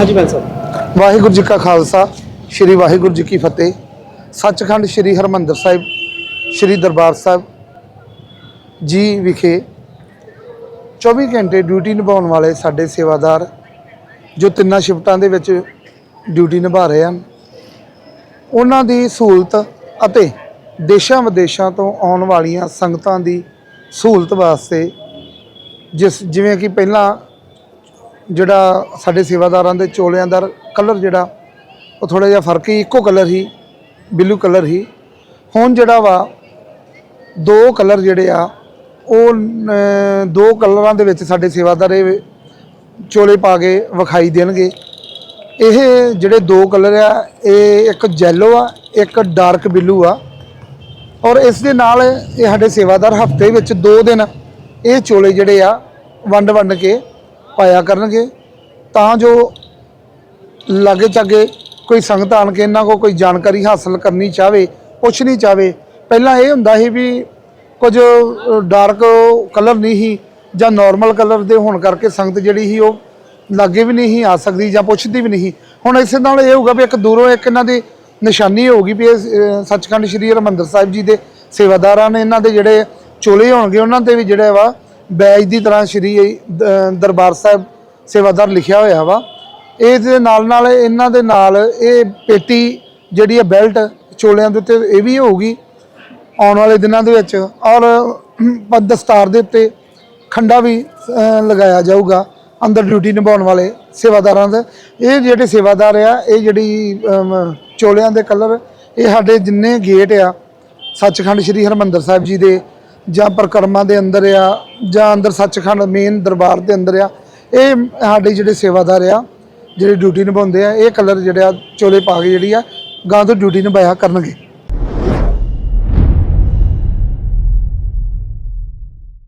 ਹਾਂਜੀ ਬੈਲ ਸਾਹਿਬ। ਵਾਹਿਗੁਰੂ ਜੀ ਕਾ ਖਾਲਸਾ, ਸ੍ਰੀ ਵਾਹਿਗੁਰੂ ਜੀ ਕੀ ਫਤਿਹ। ਸੱਚਖੰਡ ਸ੍ਰੀ ਹਰਮੰਦਰ ਸਾਹਿਬ, ਸ੍ਰੀ ਦਰਬਾਰ ਸਾਹਿਬ ਜੀ ਵਿਖੇ 24 ਘੰਟੇ ਡਿਊਟੀ ਨਿਭਾਉਣ ਵਾਲੇ ਸਾਡੇ ਸੇਵਾਦਾਰ ਜੋ ਤਿੰਨਾਂ ਸ਼ਿਫਟਾਂ ਦੇ ਵਿੱਚ ਡਿਊਟੀ ਨਿਭਾ ਰਹੇ ਹਨ, ਉਹਨਾਂ ਦੀ ਸਹੂਲਤ ਅਤੇ ਦੇਸ਼ਾਂ ਵਿਦੇਸ਼ਾਂ ਤੋਂ ਆਉਣ ਵਾਲੀਆਂ ਸੰਗਤਾਂ ਦੀ ਸਹੂਲਤ ਵਾਸਤੇ ਜਿਸ ਜਿਵੇਂ ਕਿ ਪਹਿਲਾਂ ਜਿਹੜਾ ਸਾਡੇ ਸੇਵਾਦਾਰਾਂ ਦੇ ਚੋਲਿਆਂ ਦਾ ਕਲਰ ਜਿਹੜਾ, ਉਹ ਥੋੜਾ ਜਿਹਾ ਫ਼ਰਕ ਹੀ, ਇੱਕੋ ਕਲਰ ਹੀ, ਬਲੂ ਕਲਰ ਹੀ। ਹੁਣ ਜਿਹੜਾ ਵਾ, ਦੋ ਕਲਰ ਜਿਹੜੇ ਆ, ਉਹ ਦੋ ਕਲਰਾਂ ਦੇ ਵਿੱਚ ਸਾਡੇ ਸੇਵਾਦਾਰ ਇਹ ਚੋਲੇ ਪਾ ਕੇ ਵਿਖਾਈ ਦੇਣਗੇ। ਇਹ ਜਿਹੜੇ ਦੋ ਕਲਰ ਆ, ਇਹ ਇੱਕ ਜੈਲੋ ਆ, ਇੱਕ ਡਾਰਕ ਬਲੂ ਆ। ਔਰ ਇਸ ਦੇ ਨਾਲ ਇਹ ਸਾਡੇ ਸੇਵਾਦਾਰ ਹਫ਼ਤੇ ਵਿੱਚ ਦੋ ਦਿਨ ਇਹ ਚੋਲੇ ਜਿਹੜੇ ਆ ਵੰਡ ਵੰਡ ਕੇ ਪਾਇਆ ਕਰਨਗੇ, ਤਾਂ ਜੋ ਲਾਗੇ ਚਾਗੇ ਕੋਈ ਸੰਗਤ ਆਣ ਕੇ ਇਹਨਾਂ ਕੋ ਕੋਈ ਜਾਣਕਾਰੀ ਹਾਸਲ ਕਰਨੀ ਚਾਹਵੇ ਪੁੱਛਣੀ ਚਾਹਵੇ। ਪਹਿਲਾਂ ਇਹ ਹੁੰਦਾ ਸੀ ਵੀ ਕੁਝ ਡਾਰਕ ਕਲਰ ਨਹੀਂ ਸੀ ਜਾਂ ਨਾਰਮਲ ਕਲਰ ਦੇ ਹੋਣ ਕਰਕੇ ਸੰਗਤ ਜਿਹੜੀ ਸੀ ਉਹ ਲਾਗੇ ਵੀ ਨਹੀਂ ਆ ਸਕਦੀ ਜਾਂ ਪੁੱਛਦੀ ਵੀ ਨਹੀਂ ਹੁਣ ਇਸੇ ਨਾਲ ਇਹ ਹੋਊਗਾ ਵੀ ਇੱਕ ਦੂਰੋਂ ਇੱਕ ਇਹਨਾਂ ਦੀ ਨਿਸ਼ਾਨੀ ਹੋਊਗੀ ਵੀ ਇਹ ਸੱਚਖੰਡ ਸ੍ਰੀ ਹਰਿਮੰਦਰ ਸਾਹਿਬ ਜੀ ਦੇ ਸੇਵਾਦਾਰਾਂ ਨੇ ਇਹਨਾਂ ਦੇ ਜਿਹੜੇ ਚੋਲੇ ਹੋਣਗੇ, ਉਹਨਾਂ ਤੇ ਵੀ ਜਿਹੜਾ ਵਾ ਬੈਜ ਦੀ ਤਰ੍ਹਾਂ ਸ੍ਰੀ ਦ- ਦਰਬਾਰ ਸਾਹਿਬ ਸੇਵਾਦਾਰ ਲਿਖਿਆ ਹੋਇਆ ਵਾ। ਇਸ ਦੇ ਨਾਲ ਨਾਲ ਇਹਨਾਂ ਦੇ ਨਾਲ ਇਹ ਪੇਟੀ ਜਿਹੜੀ ਹੈ ਬੈਲਟ ਚੋਲਿਆਂ ਦੇ ਉੱਤੇ ਇਹ ਵੀ ਹੋਊਗੀ ਆਉਣ ਵਾਲੇ ਦਿਨਾਂ ਦੇ ਵਿੱਚ। ਔਰ ਪ- ਦਸਤਾਰ ਦੇ ਉੱਤੇ ਖੰਡਾ ਵੀ ਅਹ, ਲਗਾਇਆ ਜਾਊਗਾ ਅੰਦਰ ਡਿਊਟੀ ਨਿਭਾਉਣ ਵਾਲੇ ਸੇਵਾਦਾਰਾਂ ਦਾ। ਇਹ ਜਿਹੜੇ ਸੇਵਾਦਾਰ ਆ ਇਹ ਜਿਹੜੀ ਅਮ, ਚੋਲਿਆਂ ਦੇ ਕਲਰ ਇਹ ਸਾਡੇ ਜਿੰਨੇ ਗੇਟ ਆ ਸੱਚਖੰਡ ਸ੍ਰੀ ਹਰਮੰਦਰ ਸਾਹਿਬ ਜੀ ਦੇ ਜਾਂ ਪ੍ਰਕਰਮਾਂ ਦੇ ਅੰਦਰ ਆ, ਜਾਂ ਅੰਦਰ ਸੱਚਖੰਡ ਮੇਨ ਦਰਬਾਰ ਦੇ ਅੰਦਰ ਆ, ਇਹ ਸਾਡੇ ਜਿਹੜੇ ਸੇਵਾਦਾਰ ਆ, ਜਿਹੜੇ ਡਿਊਟੀ ਨਿਭਾਉਂਦੇ ਆ, ਇਹ ਕਲਰ ਜਿਹੜੇ ਆ, ਚੋਲੇ ਪਾ ਕੇ ਜਿਹੜੀ ਆ, ਗਾਂ ਤੋਂ ਡਿਊਟੀ ਨਿਭਾਇਆ ਕਰਨਗੇ।